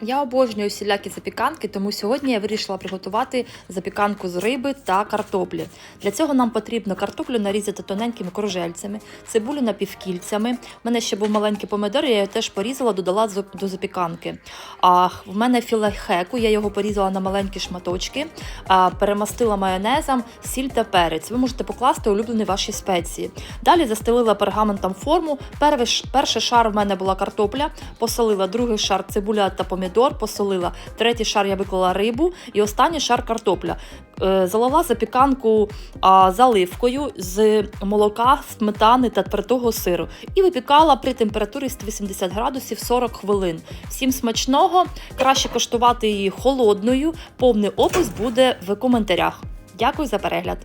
Я обожнюю всілякі запіканки, тому сьогодні я вирішила приготувати запіканку з риби та картоплі. Для цього нам потрібно картоплю нарізати тоненькими кружельцями, цибулю напівкільцями. У мене ще був маленький помидор, я його теж порізала, додала до запіканки. А в мене філе хеку, я його порізала на маленькі шматочки, перемастила майонезом, сіль та перець. Ви можете покласти улюблені ваші спеції. Далі застелила пергаментом форму. Перший, перший шар в мене була картопля, посолила, другий шар цибуля та помідор, помідор, посолила, третій шар я виклала рибу і останній шар картопля. Е, залила запіканку заливкою з молока, сметани та твердого сиру. І випікала при температурі 180 градусів 40 хвилин. Всім смачного, краще коштувати її холодною. Повний опис буде в коментарях. Дякую за перегляд!